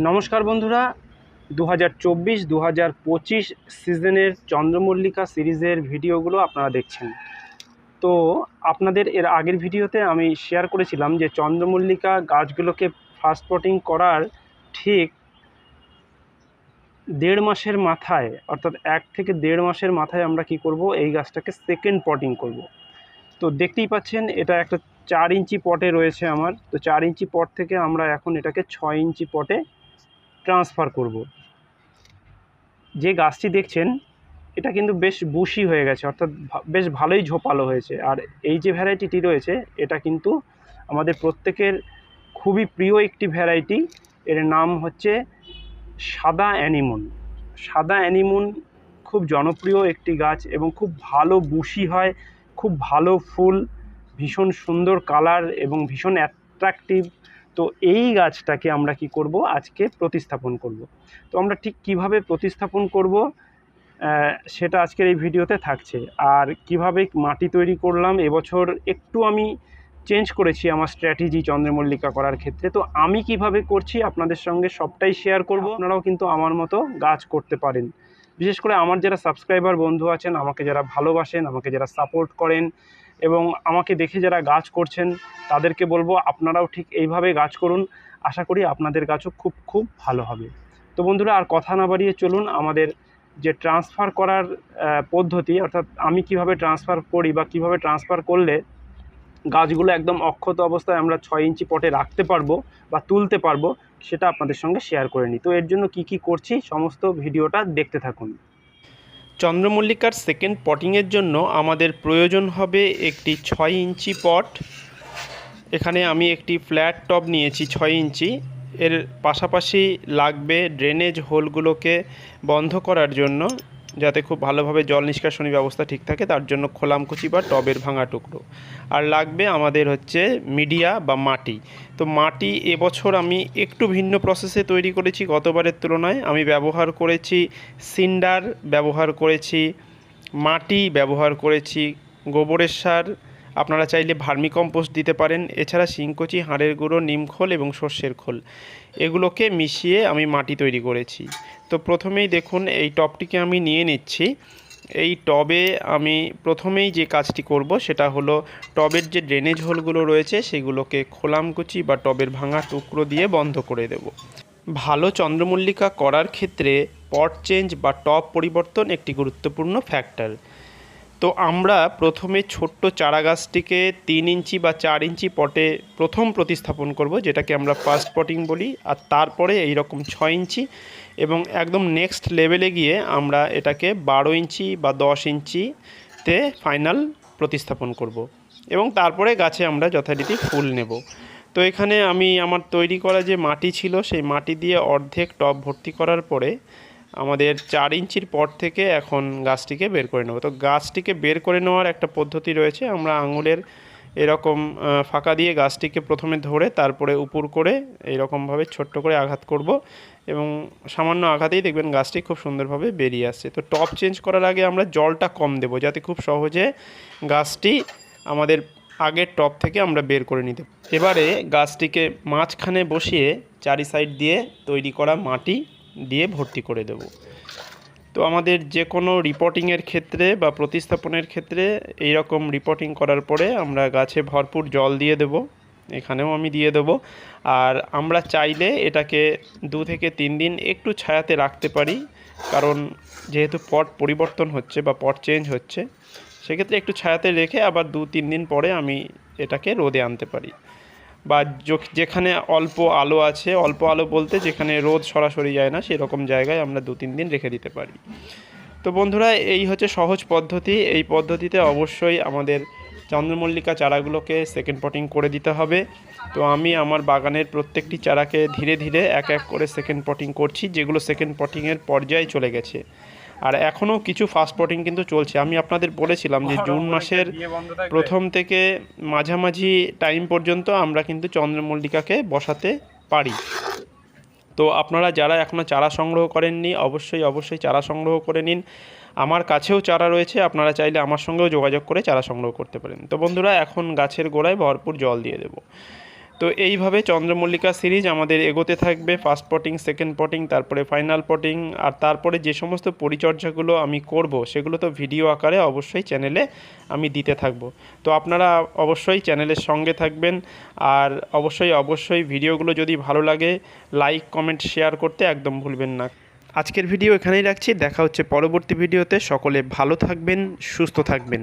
নমস্কার বন্ধুরা দু হাজার চব্বিশ দু হাজার পঁচিশ সিজনের চন্দ্রমল্লিকা সিরিজের ভিডিওগুলো আপনারা দেখছেন। তো আপনাদের এর আগের ভিডিওতে আমি শেয়ার করেছিলাম যে চন্দ্রমল্লিকা গাছগুলোকে ফার্স্ট পটিং করার ঠিক দেড় মাসের মাথায়, অর্থাৎ এক থেকে দেড় মাসের মাথায় আমরা কি করব? এই গাছটাকে সেকেন্ড পটিং করব। তো দেখতেই পাচ্ছেন, এটা একটা চার ইঞ্চি পটে রয়েছে আমার। তো চার ইঞ্চি পট থেকে আমরা এখন এটাকে ছয় ইঞ্চি পটে ট্রান্সফার করব। যে গাছটি দেখছেন, এটা কিন্তু বেশ বুশি হয়ে গেছে, অর্থাৎ বেশ ভালোই ঝোপালো হয়েছে। আর এই যে ভ্যারাইটিটি রয়েছে, এটা কিন্তু আমাদের প্রত্যেকের খুবই প্রিয় একটি ভ্যারাইটি এর নাম হচ্ছে সাদা অ্যানিমন। সাদা অ্যানিমন খুব জনপ্রিয় একটি গাছ এবং খুব ভালো বুশি হয়, খুব ভালো ফুল, ভীষণ সুন্দর কালার এবং ভীষণ অ্যাট্রাকটিভ তো এই গাছটাকে আমরা কি করব? আজকে প্রতিস্থাপন করব। তো আমরা ঠিক কীভাবে প্রতিস্থাপন করব? সেটা আজকের এই ভিডিওতে থাকছে। আর কীভাবে মাটি তৈরি করলাম? এবছর একটু আমি চেঞ্জ করেছি আমার স্ট্র্যাটেজি চন্দ্রমল্লিকা করার ক্ষেত্রে। তো আমি কীভাবে করছি আপনাদের সঙ্গে সবটাই শেয়ার করব। আপনারাও কিন্তু আমার মতো গাছ করতে পারেন। বিশেষ করে আমার যারা সাবস্ক্রাইবার বন্ধু আছেন, আমাকে যারা ভালোবাসেন, আমাকে যারা সাপোর্ট করেন এবং আমাকে দেখে যারা গাছ করছেন, তাদেরকে বলব আপনারাও ঠিক এইভাবে গাছ করুন। আশা করি আপনাদের গাছও খুব খুব ভালো হবে। তো বন্ধুরা, আর কথা না বাড়িয়ে চলুন, আমাদের যে ট্রান্সফার করার পদ্ধতি, অর্থাৎ আমি কীভাবে ট্রান্সফার করি বা কীভাবে ট্রান্সফার করলে গাছগুলো একদম অক্ষত অবস্থায় আমরা ছয় ইঞ্চি পটে রাখতে পারব বা তুলতে পারব, সেটা আপনাদের সঙ্গে শেয়ার করে নিই। তো এর জন্য কি কি করছি, সমস্ত ভিডিওটা দেখতে থাকুন। চন্দ্রমল্লিকার সেকেন্ড পটিংয়ের জন্য আমাদের প্রয়োজন হবে একটি ছয় ইঞ্চি পট এখানে আমি একটি ফ্ল্যাট টব নিয়েছি ছয় ইঞ্চি। এর পাশাপাশি লাগবে ড্রেনেজ হোলগুলোকে বন্ধ করার জন্য। যাতে খুব ভালোভাবে জল নিষ্কাশনী ব্যবস্থা ঠিক থাকে, তার জন্য খোলামকুচি বা টবের ভাঙা টুকরো। আর লাগবে আমাদের হচ্ছে মিডিয়া বা মাটি। তো মাটি এবছর আমি একটু ভিন্ন প্রসেসে তৈরি করেছি গতবারের তুলনায়। আমি ব্যবহার করেছি সিন্ডার, ব্যবহার করেছি মাটি, ব্যবহার করেছি গোবরের সার আপনারা চাইলে ভার্মি কম্পোস্ট দিতে পারেন, এছাড়া শিংকচি, হাড়ের গুঁড়ো নিমখোল এবং সর্ষের খোল। এগুলোকে মিশিয়ে আমি মাটি তৈরি করেছি। তো প্রথমেই দেখুন, এই টবটিকে আমি নিয়ে নিচ্ছি। এই টবে আমি প্রথমেই যে কাজটি করব সেটা হলো, টবের যে ড্রেনেজ হোলগুলো রয়েছে সেগুলোকে খোলামকুচি বা টবের ভাঙা টুকরো দিয়ে বন্ধ করে দেব। ভালো চন্দ্রমল্লিকা করার ক্ষেত্রে পট চেঞ্জ বা টব পরিবর্তন একটি গুরুত্বপূর্ণ ফ্যাক্টর। তো আমরা প্রথমে ছোট্ট চারা গাছটিকে তিন ইঞ্চি বা চার ইঞ্চি পটে প্রথম প্রতিস্থাপন করব, যেটাকে আমরা ফার্স্ট পটিং বলি, আর তারপরে এই রকম ছয় ইঞ্চি এবং একদম নেক্সট লেভেলে গিয়ে আমরা এটাকে বারো ইঞ্চি বা দশ ইঞ্চিতে ফাইনাল প্রতিস্থাপন করব এবং তারপরে গাছে আমরা যথারীতি ফুল নেব। তো এখানে আমি আমার তৈরি করা যে মাটি ছিল, সেই মাটি দিয়ে অর্ধেক টব ভর্তি করার পরে আমাদের চার ইঞ্চির পর থেকে এখন গাছটিকে বের করে নেব। তো গাছটিকে বের করে নেওয়ার একটা পদ্ধতি রয়েছে। আমরা আঙুলের এরকম ফাঁকা দিয়ে গাছটিকে প্রথমে ধরে তারপরে উপর করে এইরকমভাবে ছোট্ট করে আঘাত করব এবং সামান্য আঘাতেই দেখবেন গাছটি খুব সুন্দরভাবে বেরিয়ে আসছে। তো টপ চেঞ্জ করার আগে আমরা জলটা কম দেবো যাতে খুব সহজে গাছটি আমাদের আগের টপ থেকে আমরা বের করে নিতে এবারে গাছটিকে মাঝখানে বসিয়ে চারি সাইড দিয়ে তৈরি করা মাটি দিয়ে ভর্তি করে দেব। তো আমাদের যে কোনো রিপোর্টিংয়ের ক্ষেত্রে বা প্রতিস্থাপনের ক্ষেত্রে এই রকম রিপোর্টিং করার পরে আমরা গাছে ভরপুর জল দিয়ে দেব, এখানেও আমি দিয়ে দেব। আর আমরা চাইলে এটাকে দু থেকে তিন দিন একটু ছায়াতে রাখতে পারি, কারণ যেহেতু পট পরিবর্তন হচ্ছে বা পট চেঞ্জ হচ্ছে, সেক্ষেত্রে একটু ছায়াতে রেখে আবার দু তিন দিন পরে আমি এটাকে রোদে আনতে পারি। বা যেখানে অল্প আলো আছে, অল্প আলো বলতে যেখানে রোদ সরাসরি যায় না, সেরকম জায়গায় আমরা দু তিন দিন রেখে দিতে পারি। তো বন্ধুরা, এই হচ্ছে সহজ পদ্ধতি। এই পদ্ধতিতে অবশ্যই আমাদের চন্দ্রমল্লিকা চারাগুলোকে সেকেন্ড পটিং করে দিতে হবে। তো আমি আমার বাগানের প্রত্যেকটি চারাকে ধীরে ধীরে এক এক করে সেকেন্ড পটিং করছি, যেগুলো সেকেন্ড পটিংয়ের পর্যায়ে চলে গেছে। আর এখনও কিছু ফাস্ট পটিং কিন্তু চলছে। আমি আপনাদের বলেছিলাম যে জুন মাসের প্রথম থেকে মাঝামাঝি টাইম পর্যন্ত আমরা কিন্তু চন্দ্রমল্লিকাকে বসাতে পারি। তো আপনারা যারা এখনও চারা সংগ্রহ করেননি অবশ্যই অবশ্যই চারা সংগ্রহ করে নিন। আমার কাছেও চারা রয়েছে আপনারা চাইলে আমার সঙ্গেও যোগাযোগ করে চারা সংগ্রহ করতে পারেন। তো বন্ধুরা এখন গাছের গোড়ায় ভরপুর জল দিয়ে দেবো। তো এইভাবে চন্দ্রমল্লিকা সিরিজ আমাদের এগোতে থাকবে। ফার্স্ট পটিং সেকেন্ড পটিং তারপরে ফাইনাল পটিং আর তারপরে যে সমস্ত পরিচর্যাগুলো আমি করব, সেগুলো তো ভিডিও আকারে অবশ্যই চ্যানেলে আমি দিতে থাকব। তো আপনারা অবশ্যই চ্যানেলের সঙ্গে থাকবেন, আর অবশ্যই অবশ্যই ভিডিওগুলো যদি ভালো লাগে লাইক কমেন্ট শেয়ার করতে একদম ভুলবেন না। আজকের ভিডিও এখানেই রাখছি। দেখা হচ্ছে পরবর্তী ভিডিওতে। সকলে ভালো থাকবেন, সুস্থ থাকবেন।